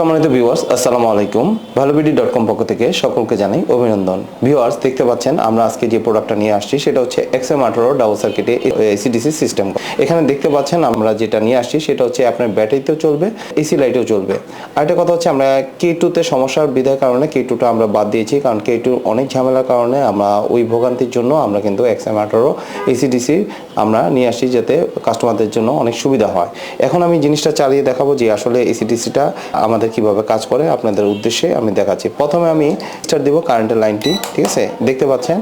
সম্মানিত ভিউয়ার্স আসসালামু আলাইকুম। ভালো ভালোবিডি ডট কম পক্ষ থেকে সকলকে জানাই অভিনন্দন। ভিউয়ার্স দেখতে পাচ্ছেন, আমরা আজকে যে প্রোডাক্টটা নিয়ে আসছি, সেটা হচ্ছে এক্সএম আঠারো ডাবল সার্কিটে এসিডিসি সিস্টেম এখানে দেখতে পাচ্ছেন, আমরা যেটা নিয়ে আসছি, সেটা হচ্ছে আপনার ব্যাটারিতেও চলবে এসি লাইটেও চলবে। আরেকটা কথা হচ্ছে, আমরা কে টুতে সমস্যার বিধার কারণে কে টুটা আমরা বাদ দিয়েছি, কারণ কে টু অনেক ঝামেলার কারণে আমরা ওই ভোগান্তির জন্য আমরা কিন্তু এক্সএম আঠারো এসিডিসি আমরা নিয়ে আসছি, যাতে কাস্টমারদের জন্য অনেক সুবিধা হয়। এখন আমি জিনিসটা চালিয়ে দেখাবো যে আসলে এসিডিসিটা আমাদের কীভাবে কাজ করে, আপনাদের উদ্দেশ্যে আমি দেখাচ্ছি। প্রথমে আমি স্টার দিব কারেন্টের লাইনটি ঠিক আছে? দেখতে পাচ্ছেন?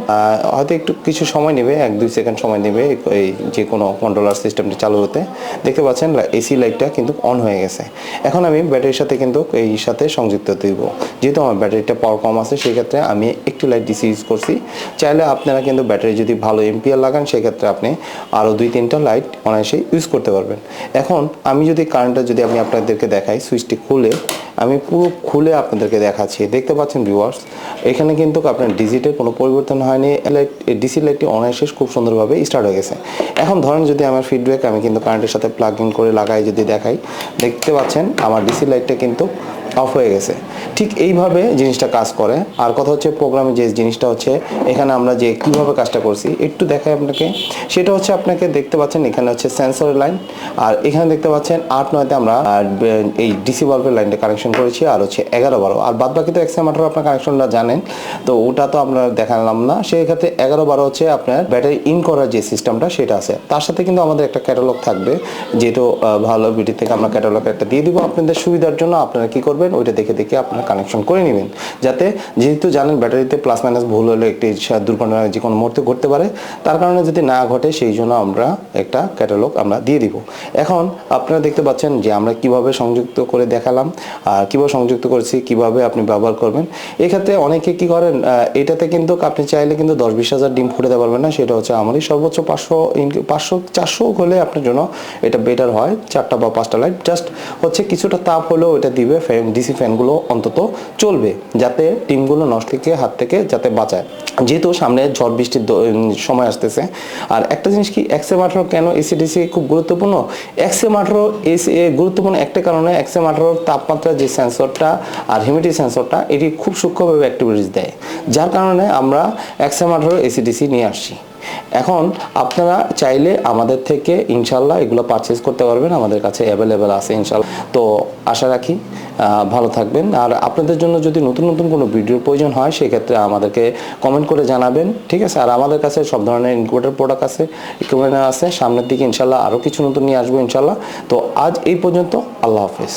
হয়তো একটু কিছু সময় নেবে, এক দুই সেকেন্ড সময় নেবে এই যে কোনো কন্ট্রোলার সিস্টেমটি চালু হতে। দেখতে পাচ্ছেন? এসি লাইটটা কিন্তু অন হয়ে গেছে। এখন আমি ব্যাটারির সাথে কিন্তু এই সাথে সংযুক্ত দিব। যেহেতু আমার ব্যাটারিটা পাওয়ার কম আছে সেই ক্ষেত্রে আমি একটু লাইট ডিসি ইউজ করছি। চাইলে আপনারা কিন্তু ব্যাটারি যদি ভালো এমপিআর লাগান, সেক্ষেত্রে আপনি আরও দুই, তিনটা লাইট অনায়াসে ইউজ করতে পারবেন। এখন আমি যদি কারেন্টটা যদি আমি আপনাদেরকে দেখাই সুইচটি খুলে আমি পুরো খুলে আপনাদেরকে দেখাচ্ছি। দেখতে পাচ্ছেন ভিউয়ার্স এখানে কিন্তু আপনার ডিজিটের কোনো পরিবর্তন হয়নি। লাইট ডিসি লাইটটি অনায়াসে খুব সুন্দরভাবে স্টার্ট হয়ে গেছে। এখন ধরেন যদি আমার ফিডব্যাক আমি কিন্তু কারেন্টের সাথে প্লাগ ইন করে লাগাই, যদি দেখাই, দেখতে পাচ্ছেন, আমার ডিসি লাইটটা কিন্তু অফ হয়ে গেছে। ঠিক এইভাবে জিনিসটা কাজ করে। আর কথা হচ্ছে প্রোগ্রামে যে জিনিসটা হচ্ছে, এখানে আমরা যে কীভাবে কাজটা করছি, একটু দেখাই আপনাকে। সেটা হচ্ছে আপনাকে দেখতে পাচ্ছেন, এখানে হচ্ছে সেন্সর লাইন আর এখানে দেখতে পাচ্ছেন, আট নয়তে আমরা এই ডিসি বাল্বের লাইনটা কানেকশন করেছি, আর হচ্ছে এগারো বারো। আর বাদ বাকি তো এক্সএম আঠারো আপনার কানেকশনটা জানেন। তো ওটা তো আপনার দেখালাম না। সেই ক্ষেত্রে এগারো বারো হচ্ছে আপনার ব্যাটারি ইন করার যে সিস্টেমটা সেটা আছে। তার সাথে কিন্তু আমাদের একটা ক্যাটালগ থাকবে, যেহেতু ভালো বিডি থেকে আমরা ক্যাটালগ একটা দিয়ে দিব। আপনাদের সুবিধার জন্য আপনারা কি করবেন ওইটা দেখে দেখে আপনারা কানেকশন করে নেবেন। যাতে যেহেতু জানেন ব্যাটারিতে প্লাস মাইনাস ভুল হলে একটি দুর্ঘটনা যে কোনো মুহূর্তে ঘটতে পারে, তার কারণে যদি না ঘটে, সেই জন্য আমরা একটা ক্যাটালগ আমরা দিয়ে দিব। এখন আপনারা দেখতে পাচ্ছেন যে আমরা কীভাবে সংযুক্ত করে দেখালাম, আর কীভাবে সংযুক্ত করেছি, কীভাবে আপনি ব্যবহার করবেন। এক্ষেত্রে অনেকে কি করেন এটাতে কিন্তু আপনি চাইলে কিন্তু দশ বিশ হাজার ডিম ফুটাতে পারবেন না, সেটা হচ্ছে আমারই সর্বোচ্চ পাঁচশো পাঁচশো চারশো হলে আপনার জন্য এটা বেটার হয়, চারটা বা পাঁচটা লাইট জাস্ট হচ্ছে কিছুটা তাপ হলেও এটা দিবে ফ্যান ডিসি ফ্যানগুলো অন্তত চলবে যাতে টিমগুলো নষ্ট থেকে হাত থেকে যাতে বাঁচায়। যেহেতু সামনে ঝড় বৃষ্টির সময় আসতেছে। আর একটা জিনিস কি এক্সএম আঠারো কেন এসিডিসি খুব গুরুত্বপূর্ণ? এক্সএম আঠারো এসি গুরুত্বপূর্ণ একটা কারণে এক্সএম আঠারোর তাপমাত্রা যে সেন্সরটা আর হিউমিডিটি সেন্সরটা, এটি খুব সূক্ষ্মভাবে অ্যাক্টিভিটিস দেয়। যার কারণে আমরা এক্সএম আঠারো এসিডিসি নিয়ে আসছি। এখন আপনারা চাইলে আমাদের থেকে ইনশাল্লাহ এগুলো পারচেস করতে পারবেন, আমাদের কাছে অ্যাভেলেবেল আছে ইনশাল্লাহ। তো আশা রাখি ভালো থাকবেন। আর আপনাদের জন্য যদি নতুন নতুন কোনো ভিডিওর প্রয়োজন হয়, সেক্ষেত্রে আমাদেরকে কমেন্ট করে জানাবেন, ঠিক আছে? আর আমাদের কাছে সব ধরনের ইনকিউবেটার প্রোডাক্ট আছে ইকুইপমেন্ট আছে। সামনের দিকে ইনশাল্লাহ আরও কিছু নতুন নিয়ে আসব ইনশাল্লাহ। তো আজ এই পর্যন্ত, আল্লাহ হাফেজ।